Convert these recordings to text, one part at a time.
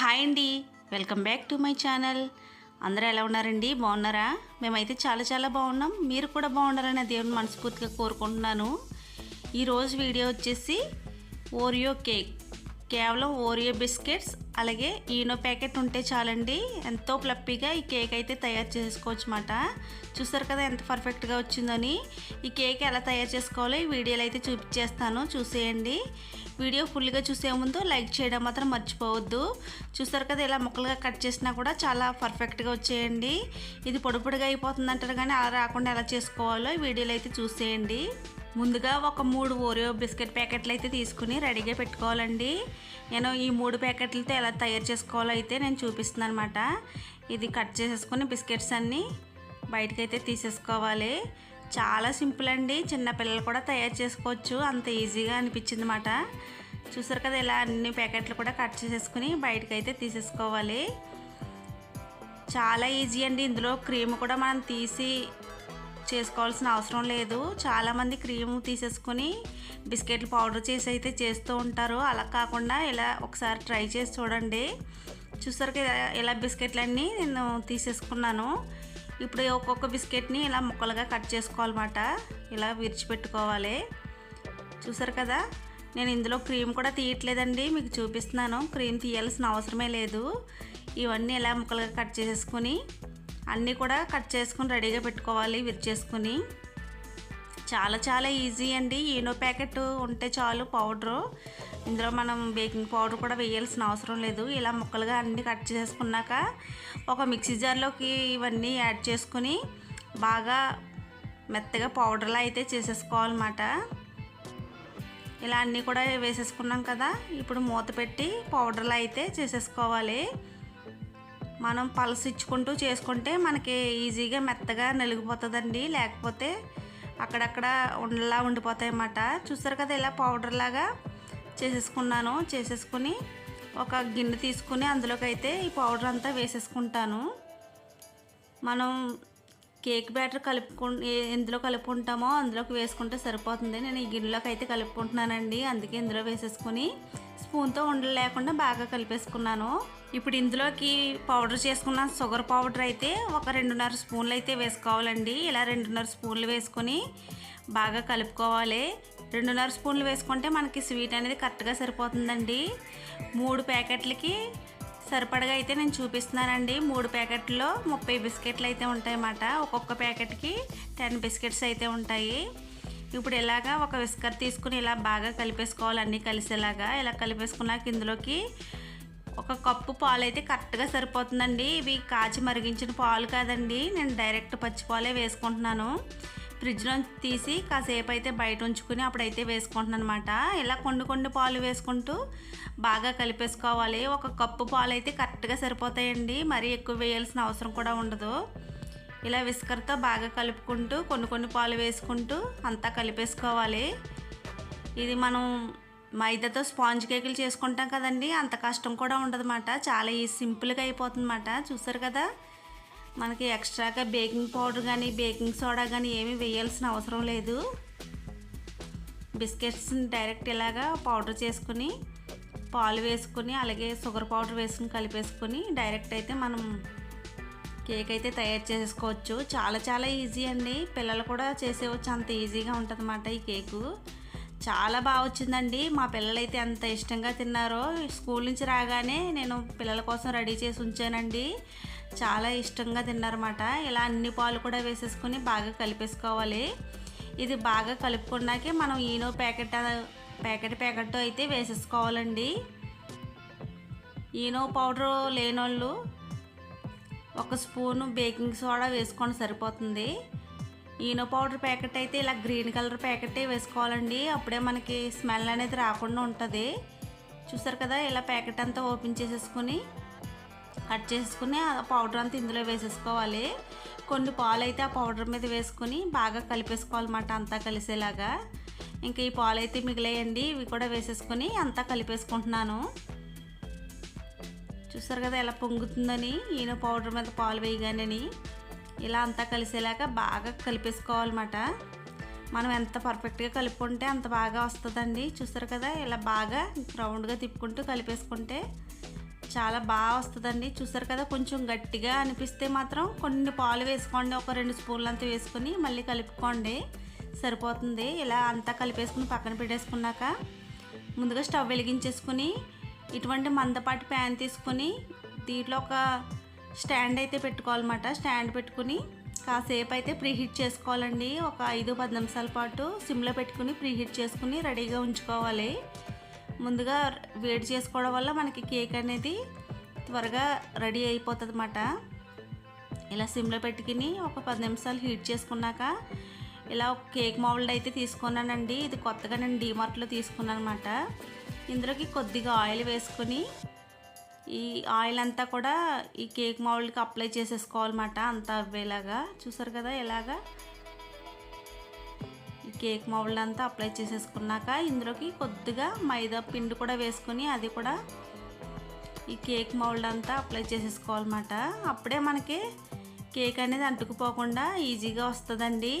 Hi అండి. Welcome back to my channel. అందరూ ఎలా ఉన్నారండి? బాగున్నారా? మేమైతే చాలా చాలా బాగున్నాం. మీరు కూడా బాగుండాలని దేవుని మనస్ఫూర్తిగా కోరుకుంటున్నాను. ఈరోజు వీడియో వచ్చేసి ఓరియో కేక్. కేవలం ఓరియో బిస్కెట్స్ అలాగే ఈనో ప్యాకెట్ ఉంటే చాలండి. ఎంతో ప్లప్పీగా ఈ కేక్ అయితే తయారు చేసుకోవచ్చు అన్నమాట చూసారు కదా ఎంత పర్ఫెక్ట్గా వచ్చిందని. ఈ కేక్ ఎలా తయారు చేసుకోవాలో ఈ వీడియోలో అయితే చూపించేస్తాను చూసేయండి. వీడియో ఫుల్గా చూసే ముందు లైక్ చేయడం మాత్రం మర్చిపోవద్దు. చూసారు కదా ఇలా ముక్కలుగా కట్ చేసినా కూడా చాలా పర్ఫెక్ట్గా వచ్చేయండి. ఇది పొడి పొడిగా అయిపోతుంది అంటారు కానీ అలా రాకుండా ఎలా చేసుకోవాలో ఈ వీడియోలో అయితే చూసేయండి. ముందుగా ఒక మూడు ఓరియో బిస్కెట్ ప్యాకెట్లు అయితే తీసుకుని రెడీగా పెట్టుకోవాలండి. నేను ఈ మూడు ప్యాకెట్లతో ఎలా తయారు చేసుకోవాలో అయితే నేను చూపిస్తున్నాను అనమాట ఇది కట్ చేసేసుకుని బిస్కెట్స్ అన్నీ బయటకైతే తీసేసుకోవాలి. చాలా సింపుల్ అండి. చిన్నపిల్లలు కూడా తయారు చేసుకోవచ్చు. అంత ఈజీగా అనిపించింది అనమాట చూసారు కదా ఇలా అన్ని ప్యాకెట్లు కూడా కట్ చేసేసుకుని బయటకైతే తీసేసుకోవాలి. చాలా ఈజీ అండి. ఇందులో క్రీమ్ కూడా మనం తీసి చేసుకోవాల్సిన అవసరం లేదు. చాలామంది క్రీమ్ తీసేసుకొని బిస్కెట్లు పౌడర్ చేసి అయితే చేస్తూ ఉంటారు. అలా కాకుండా ఇలా ఒకసారి ట్రై చేసి చూడండి. చూసారు కదా ఇలా బిస్కెట్లన్నీ నేను తీసేసుకున్నాను. ఇప్పుడు ఒక్కొక్క బిస్కెట్ని ఇలా ముక్కలుగా కట్ చేసుకోవాలన్నమాట. ఇలా విరిచిపెట్టుకోవాలి. చూసారు కదా నేను ఇందులో క్రీమ్ కూడా తీయట్లేదండి. మీకు చూపిస్తున్నాను. క్రీమ్ తీయాల్సిన అవసరమే లేదు. ఇవన్నీ ఇలా ముక్కలుగా కట్ చేసేసుకుని అన్నీ కూడా కట్ చేసుకుని రెడీగా పెట్టుకోవాలి విరిచేసుకుని చాలా చాలా ఈజీ అండి. ఈనో ప్యాకెట్ ఉంటే చాలు పౌడరు. ఇందులో మనం బేకింగ్ పౌడర్ కూడా వేయాల్సిన అవసరం లేదు. ఇలా ముక్కలుగా అన్నీ కట్ చేసుకున్నాక ఒక మిక్సీ జార్లోకి ఇవన్నీ యాడ్ చేసుకుని బాగా మెత్తగా పౌడర్లా అయితే చేసేసుకోవాలన్నమాట. ఇలా అన్నీ కూడా వేసేసుకున్నాం కదా. ఇప్పుడు మూత పెట్టి పౌడర్లా అయితే చేసేసుకోవాలి. మనం పలసిచ్చుకుంటూ చేసుకుంటే మనకి ఈజీగా మెత్తగా నలిగిపోతుందండి. లేకపోతే అక్కడక్కడ ఉండలా ఉండిపోతాయి అన్నమాట. చూసారు కదా ఇలా పౌడర్ లాగా చేసేసుకున్నాను. చేసేసుకుని ఒక గిన్నె తీసుకుని అందులోకి అయితే ఈ పౌడర్ అంతా వేసేసుకుంటాను. మనం కేక్ బ్యాటర్ కలుపుకు ఎందులో కలుపుకుంటామో అందులోకి వేసుకుంటే సరిపోతుంది. నేను ఈ గిన్నెలోకి అయితే కలుపుకుంటున్నానండి. అందుకే ఇందులో వేసేసుకుని స్పూన్తో ఉండలు లేకుండా బాగా కలిపేసుకున్నాను. ఇప్పుడు ఇందులోకి పౌడర్ చేసుకున్న షుగర్ పౌడర్ అయితే ఒక రెండున్నర స్పూన్లు అయితే వేసుకోవాలండి. ఇలా రెండున్నర స్పూన్లు వేసుకొని బాగా కలుపుకోవాలి. రెండున్నర స్పూన్లు వేసుకుంటే మనకి స్వీట్ అనేది కరెక్ట్గా సరిపోతుందండి. మూడు ప్యాకెట్లకి సరిపడగా అయితే నేను చూపిస్తున్నానండి. మూడు ప్యాకెట్లో ముప్పై బిస్కెట్లు అయితే ఉంటాయన్నమాట. ఒక్కొక్క ప్యాకెట్కి టెన్ బిస్కెట్స్ అయితే ఉంటాయి. ఇప్పుడు ఇలాగా ఒక విస్కర్ తీసుకుని ఇలా బాగా కలిపేసుకోవాలి అన్నీ కలిసేలాగా. ఇలా కలిపేసుకున్నాక ఇందులోకి ఒక కప్పు పాలు అయితే కరెక్ట్గా సరిపోతుందండి. ఇవి కాచి మరిగించిన పాలు కాదండి. నేను డైరెక్ట్ పచ్చి పాలే వేసుకుంటున్నాను. ఫ్రిడ్జ్లో తీసి కాసేపు అయితే బయట ఉంచుకుని అప్పుడైతే వేసుకుంటున్నాను అనమాట ఇలా కొన్ని కొన్ని పాలు వేసుకుంటూ బాగా కలిపేసుకోవాలి. ఒక కప్పు పాలు అయితే కరెక్ట్గా సరిపోతాయండి. మరీ ఎక్కువ వేయాల్సిన అవసరం కూడా ఉండదు. ఇలా విస్కర్తో బాగా కలుపుకుంటూ కొన్ని కొన్ని పాలు వేసుకుంటూ అంతా కలిపేసుకోవాలి. ఇది మనం మైదాతో స్పాంజ్ కేకులు చేసుకుంటాం కదండి అంత కష్టం కూడా ఉండదన్నమాట. చాలా ఈ సింపుల్గా అయిపోతుందన్నమాట. చూసారు కదా? మనకి ఎక్స్ట్రాగా బేకింగ్ పౌడర్ కానీ బేకింగ్ సోడా కానీ ఏమీ వేయాల్సిన అవసరం లేదు. బిస్కెట్స్ని డైరెక్ట్ ఇలాగా పౌడర్ చేసుకుని పాలు వేసుకుని అలాగే షుగర్ పౌడర్ వేసుకుని కలిపేసుకుని డైరెక్ట్ అయితే మనం కేక్ అయితే తయారు చేసుకోవచ్చు. చాలా చాలా ఈజీ అండి. పిల్లలు కూడా చేసేవచ్చు. అంత ఈజీగా ఉంటుంది ఈ కేకు. చాలా బాగా వచ్చిందండి. మా పిల్లలైతే ఎంత ఇష్టంగా తిన్నారో. స్కూల్ నుంచి రాగానే నేను పిల్లల కోసం రెడీ చేసి ఉంచానండి. చాలా ఇష్టంగా తిన్నారన్నమాట. ఇలా అన్ని పాలు కూడా వేసేసుకుని బాగా కలిపేసుకోవాలి. ఇది బాగా కలుపుకున్నాకే మనం ఈనో ప్యాకెట్ ప్యాకెట్ ప్యాకెట్ అయితే వేసేసుకోవాలండి. ఈనో పౌడర్ లేనోళ్ళు ఒక స్పూను బేకింగ్ సోడా వేసుకోండి సరిపోతుంది. ఈనో పౌడర్ ప్యాకెట్ అయితే ఇలా గ్రీన్ కలర్ ప్యాకెటే వేసుకోవాలండి. అప్పుడే మనకి స్మెల్ అనేది రాకుండా ఉంటుంది. చూసారు కదా ఇలా ప్యాకెట్ అంతా ఓపెన్ చేసేసుకుని కట్ చేసుకుని ఆ పౌడర్ అంతా ఇందులో వేసేసుకోవాలి. కొన్ని పాలు అయితే ఆ పౌడర్ మీద వేసుకుని బాగా కలిపేసుకోవాలన్నమాట అంతా కలిసేలాగా. ఇంకా ఈ పాలు అయితే మిగిలేయండి ఇవి కూడా వేసేసుకొని అంతా కలిపేసుకుంటున్నాను. చూసారు కదా ఎలా పొంగుతుందని? ఈయన పౌడర్ మీద పాలు వేయగానని. ఇలా అంతా కలిసేలాగా బాగా కలిపేసుకోవాలన్నమాట. మనం ఎంత పర్ఫెక్ట్గా కలుపుకుంటే అంత బాగా వస్తుందండి. చూస్తారు కదా ఇలా బాగా రౌండ్గా తిప్పుకుంటూ కలిపేసుకుంటే చాలా బాగా వస్తుందండి. చూసారు కదా కొంచెం గట్టిగా అనిపిస్తే మాత్రం కొన్ని పాలు వేసుకోండి. ఒక రెండు స్పూన్లు అంతా వేసుకొని మళ్ళీ కలుపుకోండి. సరిపోతుంది. ఇలా అంతా కలిపేసుకుని పక్కన పెట్టేసుకున్నాక ముందుగా స్టవ్ వెలిగించేసుకుని ఇటువంటి మందపాటి ప్యాన్ తీసుకుని దీంట్లో ఒక స్టాండ్ అయితే పెట్టుకోవాలన్నమాట. స్టాండ్ పెట్టుకుని కాసేపు అయితే ప్రీహీట్ చేసుకోవాలండి. ఒక ఐదు పది నిమిషాల పాటు సిమ్లో పెట్టుకుని ప్రీహీట్ చేసుకుని రెడీగా ఉంచుకోవాలి. ముందుగా వేడి చేసుకోవడం వల్ల మనకి కేక్ అనేది త్వరగా రెడీ అయిపోతుంది అన్నమాట ఇలా సిమ్లో పెట్టుకుని ఒక పది నిమిషాలు హీట్ చేసుకున్నాక ఇలా ఒక కేక్ మౌల్డ్ అయితే తీసుకున్నానండి. ఇది కొత్తగా నేను డీమార్ట్లో తీసుకున్నాను అనమాట ఇందులోకి కొద్దిగా ఆయిల్ వేసుకొని ఈ ఆయిల్ అంతా కూడా ఈ కేక్ మౌల్డ్కి అప్లై చేసేసుకోవాలన్నమాట. అంతా అవ్వేలాగా. చూసారు కదా ఎలాగా? కేక్ మౌల్డ్ అంతా అప్లై చేసేసుకున్నాక ఇందులోకి కొద్దిగా మైదా పిండి కూడా వేసుకొని అది కూడా ఈ కేక్ మౌల్డ్ అంతా అప్లై చేసేసుకోవాలన్నమాట. అప్పుడే మనకి కేక్ అనేది అంటుకుపోకుండా ఈజీగా వస్తుందండి.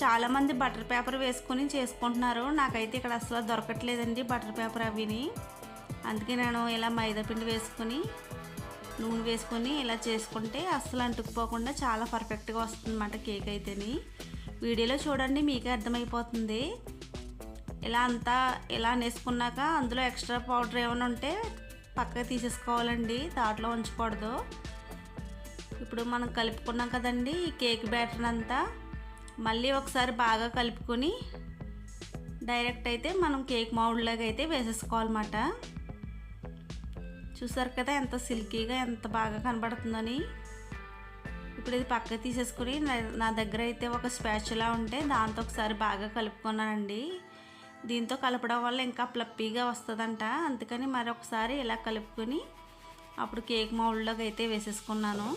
చాలామంది బటర్ పేపర్ వేసుకొని చేసుకుంటున్నారు. నాకైతే ఇక్కడ అసలు దొరకట్లేదండి బటర్ పేపర్ అవిని. అందుకే నేను ఇలా మైదా పిండి వేసుకొని నూనె వేసుకొని ఇలా చేసుకుంటే అస్సలు అంటుకుపోకుండా చాలా పర్ఫెక్ట్గా వస్తుందన్నమాట కేక్ అయితేని. వీడియోలో చూడండి మీకే అర్థమైపోతుంది. ఇలా అంతా ఇలా నేసుకున్నాక అందులో ఎక్స్ట్రా పౌడర్ ఏమైనా ఉంటే పక్కకి తీసేసుకోవాలండి దాంట్లో ఉంచకూడదు. ఇప్పుడు మనం కలుపుకున్నాం కదండి ఈ కేక్ బ్యాటర్ అంతా. మళ్ళీ ఒకసారి బాగా కలుపుకొని డైరెక్ట్ అయితే మనం కేక్ మౌల్డ్లాగా అయితే వేసేసుకోవాలన్నమాట. చూసారు కదా ఎంత సిల్కీగా ఎంత బాగా కనబడుతుందని. ఇప్పుడు ఇది పక్క తీసేసుకుని నా- దగ్గర అయితే ఒక స్పాచులా ఉంటే దాంతో ఒకసారి బాగా కలుపుకున్నానండి. దీంతో కలపడం వల్ల ఇంకా ప్లప్పీగా వస్తుందంట. అందుకని మరొకసారి ఇలా కలుపుకొని అప్పుడు కేక్ మౌల్డ్లోకి అయితే వేసేసుకున్నాను.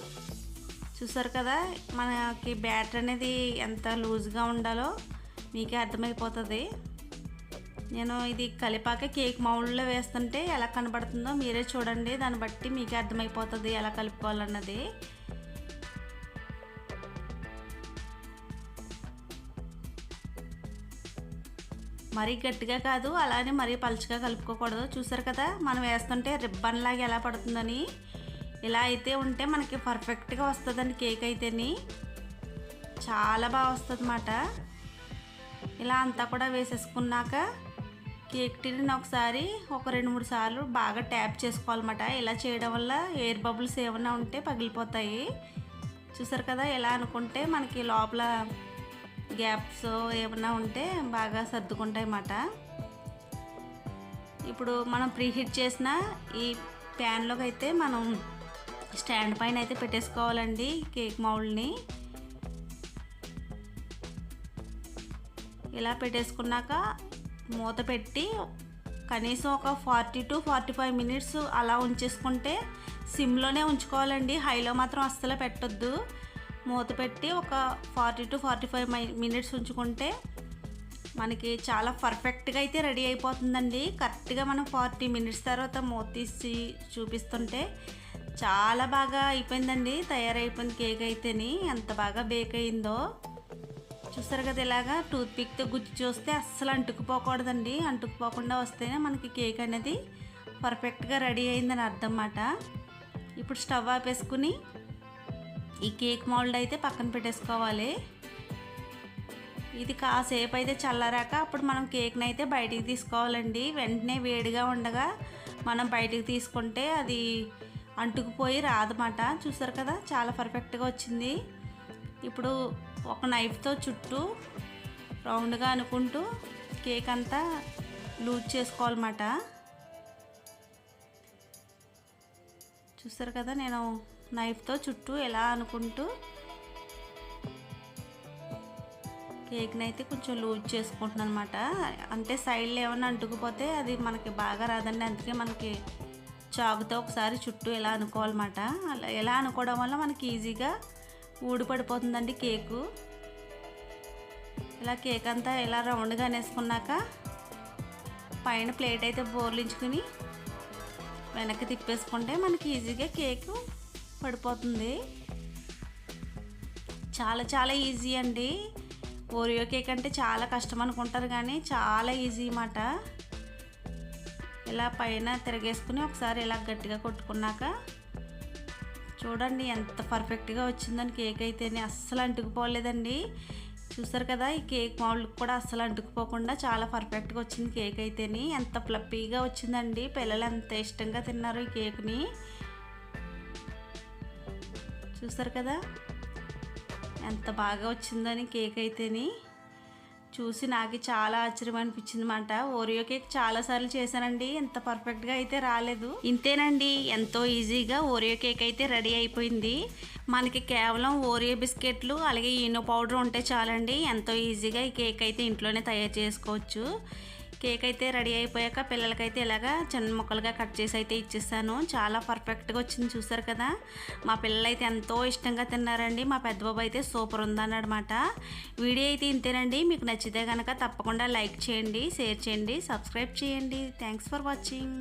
చూసారు కదా మనకి బ్యాటర్ అనేది ఎంత లూజ్గా ఉండాలో మీకే అర్థమైపోతుంది. నేను ఇది కలిపాక కేక్ మౌల్డ్లో వేస్తుంటే ఎలా కనబడుతుందో మీరే చూడండి. దాన్ని బట్టి మీకే అర్థమైపోతుంది ఎలా కలుపుకోవాలన్నది. మరీ గట్టిగా కాదు అలానే మరీ పలుచగా కలుపుకోకూడదు. చూసారు కదా మనం వేస్తుంటే రిబ్బన్ లాగా ఎలా పడుతుందని. ఇలా అయితే ఉంటే మనకి పర్ఫెక్ట్గా వస్తుందండి కేక్ అయితేని. చాలా బాగా వస్తుంది అన్నమాట ఇలా అంతా కూడా వేసేసుకున్నాక కేక్ టీని ఒకసారి ఒక రెండు మూడు సార్లు బాగా ట్యాప్ చేసుకోవాలన్నమాట. ఇలా చేయడం వల్ల ఎయిర్ బబుల్స్ ఏమైనా ఉంటే పగిలిపోతాయి. చూసారు కదా ఇలా అనుకుంటే మనకి లోపల గ్యాప్స్ ఏమైనా ఉంటే బాగా సర్దుకుంటాయి అన్నమాట ఇప్పుడు మనం ప్రీహీట్ చేసిన ఈ ప్యాన్లోకి అయితే మనం స్టాండ్ పైన అయితే పెట్టేసుకోవాలండి కేక్ మౌల్డ్ని. ఇలా పెట్టేసుకున్నాక మూత పెట్టి కనీసం ఒక forty to forty five minutes అలా ఉంచేసుకుంటే సిమ్లోనే ఉంచుకోవాలండి. హైలో మాత్రం అస్సలు పెట్టొద్దు. మూత పెట్టి ఒక forty to forty five minutes ఉంచుకుంటే మనకి చాలా పర్ఫెక్ట్గా అయితే రెడీ అయిపోతుందండి. కరెక్ట్గా మనం ఫార్టీ మినిట్స్ తర్వాత మూత తీసి చూపిస్తుంటే చాలా బాగా అయిపోయిందండి. తయారైపోయింది కేక్ అయితేని ఎంత బాగా బేక్ అయిందో. చూస్తారు కదా ఇలాగా టూత్ పిక్తో గుచ్చి చూస్తే అస్సలు అంటుకుపోకూడదండి. అంటుకుపోకుండా వస్తేనే మనకి కేక్ అనేది పర్ఫెక్ట్గా రెడీ అయిందని అర్థం అన్నమాట. ఇప్పుడు స్టవ్ ఆపేసుకుని ఈ కేక్ మౌల్డ్ అయితే పక్కన పెట్టేసుకోవాలి. ఇది కాసేపు అయితే చల్లారాక అప్పుడు మనం కేక్ని అయితే బయటికి తీసుకోవాలండి. వెంటనే వేడిగా ఉండగా మనం బయటికి తీసుకుంటే అది అంటుకుపోయి రాదన్నమాట. చూసారు కదా చాలా పర్ఫెక్ట్గా వచ్చింది. ఇప్పుడు ఒక నైఫ్తో చుట్టూ రౌండ్గా అనుకుంటూ కేక్ అంతా లూజ్ చేసుకోవాలన్నమాట. చూసారు కదా నేను నైఫ్తో చుట్టూ ఎలా అనుకుంటూ కేక్ని అయితే కొంచెం లూజ్ చేసుకుంటున్నాను అనమాట అంటే సైడ్లో ఏమైనా అంటుకుపోతే అది మనకి బాగా రాదండి. అందుకే మనకి చాకుతో ఒకసారి చుట్టూ ఎలా అనుకోవాలన్నమాట. అలా ఎలా అనుకోవడం వల్ల మనకి ఈజీగా ఊడిపడిపోతుందండి కేకు. ఇలా కేక్ అంతా ఇలా రౌండ్గా అనేసుకున్నాక పైన ప్లేట్ అయితే బోర్లించుకుని వెనక్కి తిప్పేసుకుంటే మనకి ఈజీగా కేకు పడిపోతుంది. చాలా చాలా ఈజీ అండి. ఓరియో కేక్ అంటే చాలా కష్టం అనుకుంటారు కానీ చాలా ఈజీ అన్నమాట ఇలా పైన తిరగేసుకుని ఒకసారి ఇలా గట్టిగా కొట్టుకున్నాక చూడండి ఎంత పర్ఫెక్ట్గా వచ్చిందని కేక్ అయితేనే అస్సలు అంటుకుపోలేదండి. చూసారు కదా ఈ కేక్ మౌల్డ్కి కూడా అస్సలు అంటుకుపోకుండా చాలా పర్ఫెక్ట్గా వచ్చింది కేక్ అయితేని. ఎంత ఫ్లప్పీగా వచ్చిందండి. పిల్లలు ఎంత ఇష్టంగా తిన్నారు ఈ కేక్ని చూస్తారు కదా? ఎంత బాగా వచ్చిందని కేక్ అయితేని. చూసి నాకు చాలా ఆశ్చర్యం అనిపించింది అనమాట ఓరియో కేక్ చాలాసార్లు చేశానండి. ఎంత పర్ఫెక్ట్గా అయితే రాలేదు. ఇంతేనండి ఎంతో ఈజీగా ఓరియో కేక్ అయితే రెడీ అయిపోయింది. మనకి కేవలం ఓరియో బిస్కెట్లు అలాగే ఈనో పౌడర్ ఉంటే చాలండి. ఎంతో ఈజీగా ఈ కేక్ అయితే ఇంట్లోనే తయారు చేసుకోవచ్చు. కేక్ అయితే రెడీ అయిపోయాక పిల్లలకైతే ఇలాగా చిన్న ముక్కలుగా కట్ చేసి అయితే ఇచ్చేసాను. చాలా పర్ఫెక్ట్గా వచ్చింది చూసారు కదా? మా పిల్లలు అయితే ఎంతో ఇష్టంగా తిన్నారండి. మా పెద్ద బాబు అయితే సూపర్ ఉందన్నమాట. వీడియో అయితే ఇంతేనండి. మీకు నచ్చితే కనుక తప్పకుండా లైక్ చేయండి షేర్ చేయండి సబ్స్క్రైబ్ చేయండి. Thanks for watching